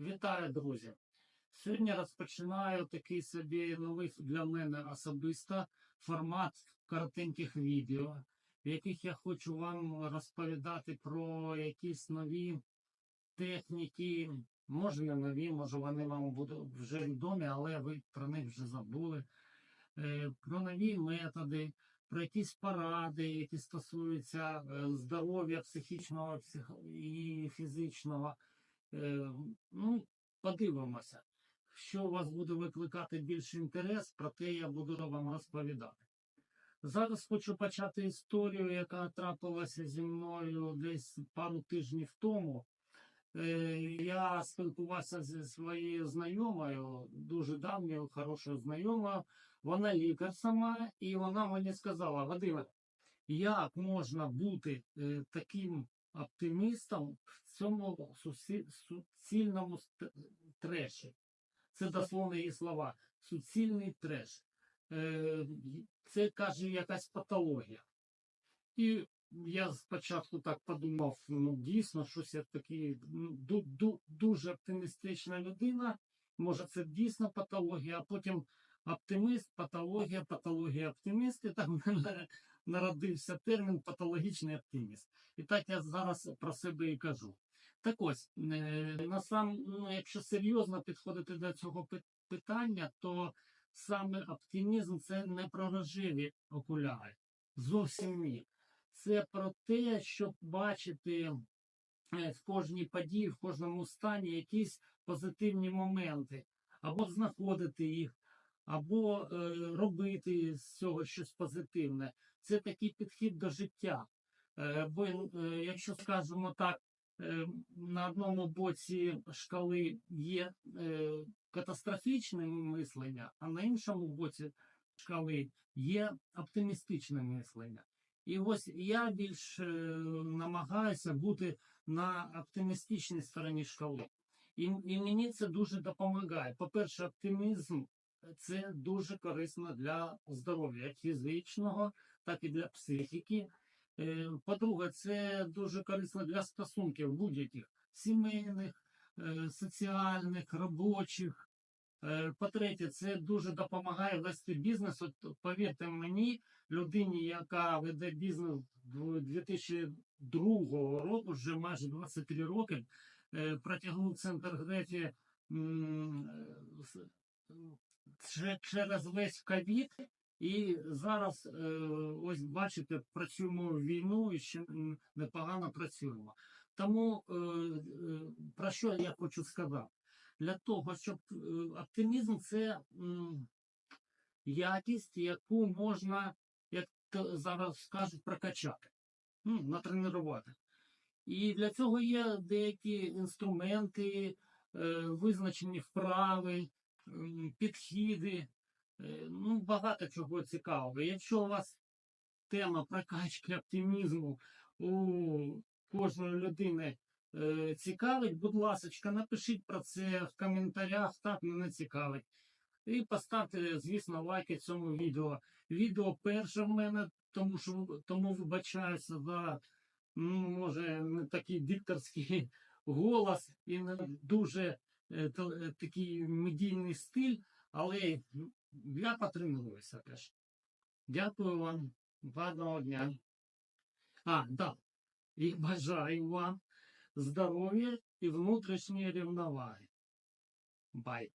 Вітаю, друзі! Сьогодні розпочинаю такий собі новий для мене особисто формат коротеньких відео, в яких я хочу вам розповідати про якісь нові техніки. Може не нові, може вони вам будуть вже відомі, але ви про них вже забули. Е, Про нові методи, про якісь поради, які стосуються е, здоров'я психічного псих- і фізичного. Е, Ну, подивимося, що у вас буде викликати більший інтерес, про те я буду вам розповідати. Зараз хочу почати історію, яка трапилася зі мною десь пару тижнів тому. Е, Я спілкувався зі своєю знайомою, дуже давньою, хорошою знайомою. Вона лікар сама, і вона мені сказала: Вадиме, як можна бути е, таким оптимістом в цьому суцільному треші? Це дословно її слова. Суцільний треш. Е, Це каже якась патологія. І я спочатку так подумав: ну дійсно, щось я такий ну, ду- ду- дуже оптимістична людина. Може, це дійсно патологія, а потім оптиміст, патологія, патологія, оптиміст. І так народився термін патологічний оптиміст. І так я зараз про себе і кажу. Так ось, е, на сам, ну, якщо серйозно підходити до цього питання, то саме оптимізм це не про рожеві окуляри. Зовсім ні. Це про те, щоб бачити е, в кожній події, в кожному стані якісь позитивні моменти, або знаходити їх, або е, робити з цього щось позитивне. Це такий підхід до життя. Е, бо, е, якщо скажемо так, на одному боці шкали є катастрофічне мислення, а на іншому боці шкали є оптимістичне мислення. І ось я більш намагаюся бути на оптимістичній стороні шкали. І, і мені це дуже допомагає. По-перше, оптимізм це дуже корисно для здоров'я, як фізичного, так і для психіки. Е, По-друге, це дуже корисно для стосунків будь-яких сімейних, е, соціальних, робочих. Е, По-третє, це дуже допомагає вести бізнес. От повірте мені, людині, яка веде бізнес з 2002 року, вже майже 23 роки, протягнув центр Греті через весь ковід. І зараз, е, ось бачите, працюємо в війну і ще непогано працюємо. Тому е, е, про що я хочу сказати? Для того, щоб оптимізм це якість, яку можна, як зараз кажуть, прокачати, ну, натренувати. І для цього є деякі інструменти, визначені вправи, м, підходи, е, ну, багато чого цікавого. Якщо у вас тема прокачки оптимізму у кожної людини е, цікавить, будь ласка, напишіть про це в коментарях, так мене цікавить. І поставте, звісно, лайки цьому відео. Відео перше в мене, тому що тому вибачаюся за ну, може не такий дикторський голос і не дуже такий медійний стиль, але я потренуюся теж. Дякую вам. Гарного дня. А, да. І бажаю вам здоров'я і внутрішньої рівноваги. Бай.